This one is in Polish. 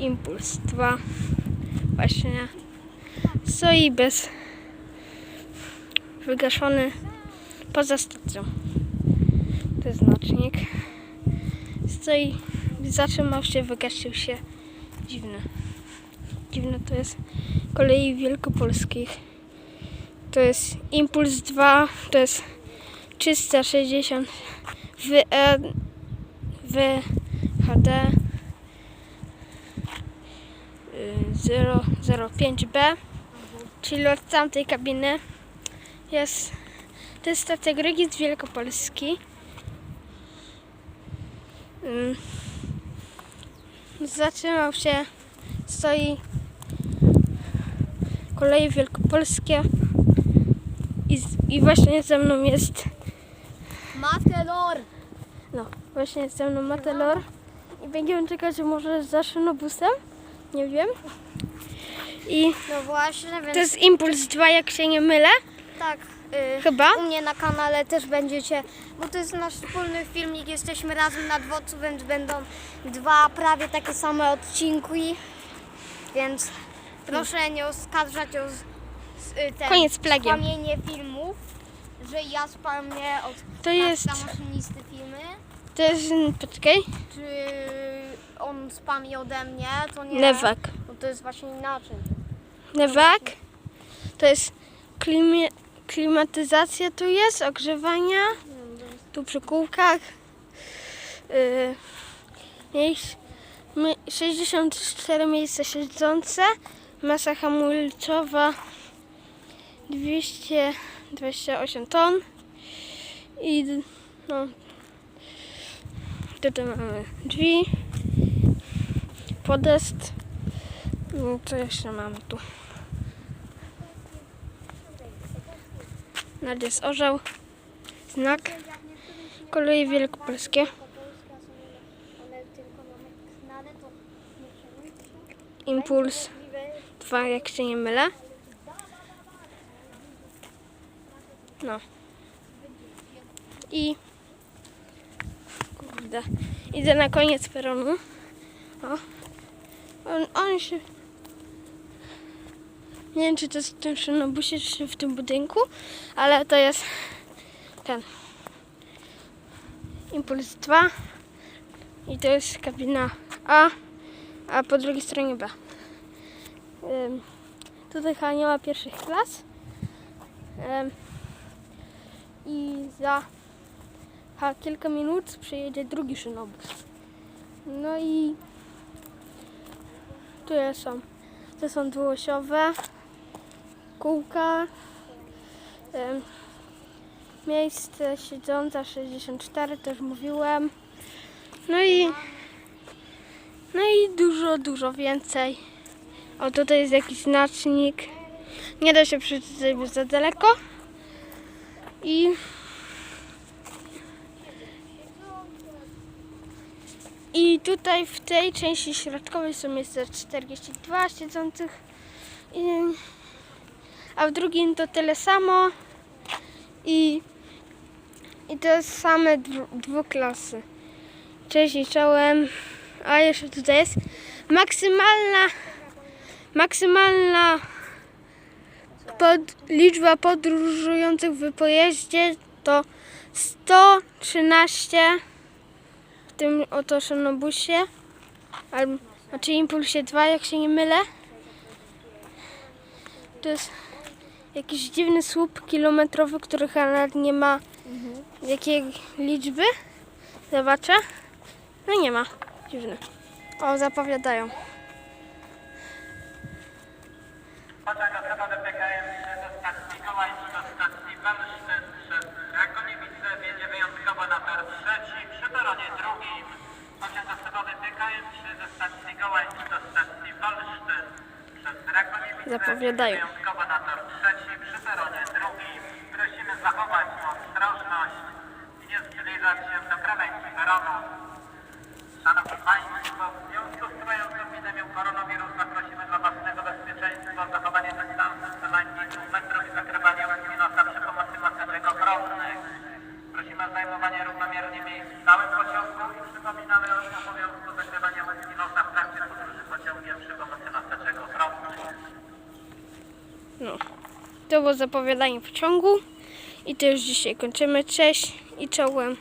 Impuls 2 właśnie stoi bez wygaszony poza stacją. To jest znacznik. Stoi, zatrzymał się, wygasił się. Dziwne. Dziwne to jest kolei wielkopolskich. To jest Impuls 2, to jest 360 WE, WHD 005B, czyli od tamtej kabiny. Jest, to jest stacja Grygi z Wielkopolski. Mm. Zatrzymał się, stoi koleje wielkopolskie i, i właśnie ze mną jest Matelor! No, właśnie ze mną Matelor i będziemy czekać może za szynobusem nie wiem. I No właśnie, więc to jest Impuls 2, jak się nie mylę, tak. y, chyba. U mnie na kanale też będziecie, bo to jest nasz wspólny filmik, jesteśmy razem na dworcu, więc będą dwa prawie takie same odcinki, więc proszę nie oskarżać o z, z, y, ten, Koniec spamienie filmów, że ja spamię od To jest, maszynisty filmy, to jest, poczekaj, czy on spami ode mnie, to nie, Lewak. bo to jest właśnie inaczej. Lewak, to jest klimi, klimatyzacja tu jest, ogrzewania, tu przy kółkach. Yy, miejsc, my, 64 miejsca siedzące, masa hamulcowa 228 ton. I no, tutaj mamy drzwi, podest, no, co jeszcze mamy tu? Nad jest orzeł, znak, koleje wielkopolskie. Impuls 2, jak się nie mylę. No. I kurde, idę na koniec peronu. O. On, on się nie wiem, czy to jest w tym szynobusie, czy w tym budynku, ale to jest ten Impuls 2 i to jest kabina A, a po drugiej stronie B. Tutaj chyba pierwszych klas. I za kilka minut przyjedzie drugi szynobus. No i tu są, to są dwuosiowe kółka. Miejsce siedząca 64, to już mówiłem. No i no i dużo, dużo więcej. O, tutaj jest jakiś znacznik. Nie da się przeczytać, bo za daleko. I I tutaj w tej części środkowej są miejsca 42 siedzących. A w drugim to tyle samo. I, i to same dwu, dwuklasy. Cześć i czołem. A jeszcze tutaj jest maksymalna maksymalna pod, liczba podróżujących w pojeździe to 113 w tym oto szynobusie albo znaczy impulsie 2 jak się nie mylę. To jest jakiś dziwny słup kilometrowy, który chyba nie ma jakiej liczby. Zobaczę. No nie ma. Dziwny. O zapowiadają. Osobowy PKM ze stacji Kołański do stacji Walsztyn przez Rakoniewice wjedzie wyjątkowo na tor trzeci przy peronie drugim. Pociąg osobowy PKM ze stacji Kołański do stacji Walsztyn przez Rakoniewice Zapowiadają. Prosimy zachować ostrożność i nie zbliżać się do krawędzi peronu. No. To było zapowiadanie pociągu. I to już dzisiaj kończymy. Cześć i czołem.